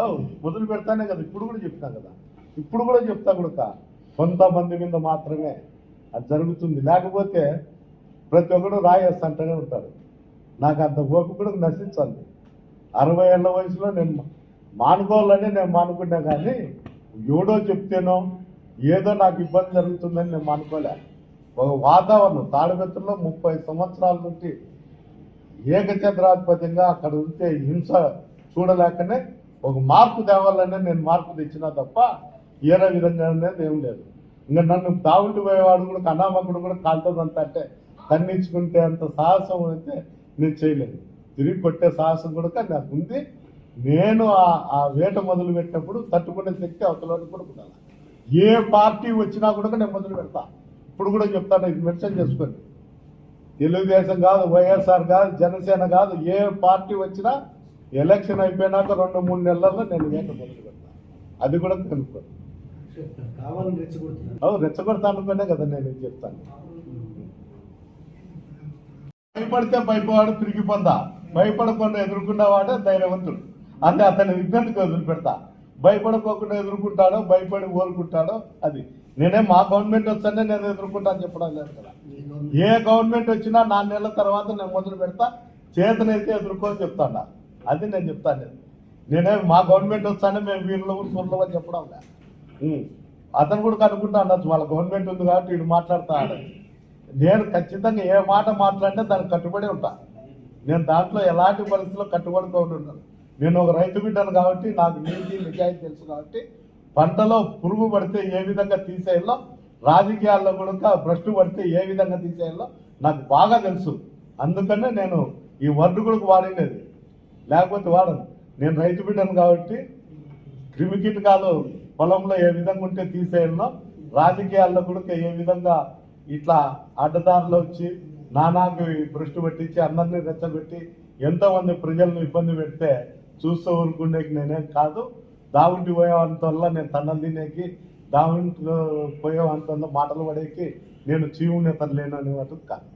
అవు మొదలు పెడతానే కదా ఇప్పుడు కూడా చెప్తా కదా. ఇప్పుడు కూడా చెప్తా కొడుక కొంతమంది మీద మాత్రమే అది జరుగుతుంది. లేకపోతే ప్రతి ఒక్కడు రాయేస్తంటూనే ఉంటాడు. నాకు అంత ఓపిక కూడా నశించాలి అరవై ఏళ్ళ వయసులో నేను మానుకోవాలని నేను మానుకున్నా కానీ ఎవడో చెప్తేనో ఏదో నాకు ఇబ్బంది జరుగుతుందని నేను మానుకోలే. ఒక వాతావరణం తాడిపెత్తుల్లో ముప్పై సంవత్సరాల నుండి ఏకచంద్రాధిపత్యంగా అక్కడ ఉంటే హింస చూడలేకనే ఒక మార్పు తేవాలనే నేను మార్పు తెచ్చినా తప్ప ఏరే విధంగా అనేది ఏం లేదు. ఇంకా నన్ను తాగుండి పోయేవాడు కూడా కన్నామకుడు కూడా కాలుతుందంత అంటే కన్నించుకుంటే అంత సాహసం అయితే నేను చేయలేదు. తిరిగి కొట్టే సాహసం కూడా నాకు ఉంది. నేను ఆ- ఆ వేట మొదలు పెట్టినప్పుడు తట్టుకునే శక్తి అవతలని కూడా ఉండాలి. ఏ పార్టీ వచ్చినా కూడా నేను మొదలు పెడతా. ఇప్పుడు కూడా చెప్తాను ఇది మెన్షన్ చేసుకోండి. తెలుగుదేశం కాదు వైఎస్ఆర్ కాదు జనసేన కాదు ఏ పార్టీ వచ్చినా ఎలక్షన్ అయిపోయినాక రెండు మూడు నెలల్లో నేను వేట మొదలు పెడతా. అది కూడా రెచ్చగొడుతున్నారు అవు రెచ్చగొడతా అనుకునే కదా నేను ఇది చెప్తాను. భయపడితే భయపవాడు తిరిగి పొందా. భయపడకుండా ఎదుర్కొన్నవాడే ధైర్యవంతుడు. అంటే అతని విజ్ఞతకు వదిలిపెడతా. భయపడకోకుండా ఎదుర్కొంటాడో భయపడి ఓరుకుంటాడో అది. నేనే మా గవర్నమెంట్ వస్తానే నేను ఎదుర్కొంటా అని చెప్పడం లేదు కదా. ఏ గవర్నమెంట్ వచ్చినా నాలుగు నెలల తర్వాత నేను మొదలు పెడతా. చేతనైతే ఎదుర్కొని చెప్తాను అది నేను చెప్తాను నేను. నేనే మా గవర్నమెంట్ వస్తానే మేము వీళ్ళు సొంతం అని చెప్పడం. అతను కూడా కనుక్కుంటా ఉండొచ్చు వాళ్ళ గవర్నమెంట్ ఉంది కాబట్టి వీడు మాట్లాడుతా ఆడని. నేను ఖచ్చితంగా ఏ మాట మాట్లాడినా దానికి కట్టుబడి ఉంటా నేను దాంట్లో ఎలాంటి పరిస్థితుల్లో కట్టుబడుకోకుండా ఉంటాను నేను ఒక రైతు బిడ్డను కాబట్టి నాకు నీతి నిజాయితీ తెలుసు కాబట్టి పంటలో పురుగు పడితే ఏ విధంగా తీసేయాలో రాజకీయాల్లో కూడా భ్రష్టు పడితే ఏ విధంగా తీసేయాలో నాకు బాగా తెలుసు అందుకనే నేను ఈ వర్డ్ కూడా వాడినది లేకపోతే వాడను. నేను రైతు బిడ్డను కాబట్టి క్రిమికీటకాలు పొలంలో ఏ విధంగా ఉంటే తీసేయాలో రాజకీయాల్లో కూడా ఏ విధంగా ఇట్లా అడ్డదారులు వచ్చి నానాకి దృష్టి పట్టించి అందరినీ రెచ్చగొట్టి ఎంతోమంది ప్రజలను ఇబ్బంది పెడితే చూస్తూ ఊరుకునేకి నేనేం కాదు. దావుంటి పోయేంత వల్ల నేను తన్నలు తినేకి దావుంటి పోయేంత మాటలు పడేకి నేను చీవుని లేను అనే కాదు.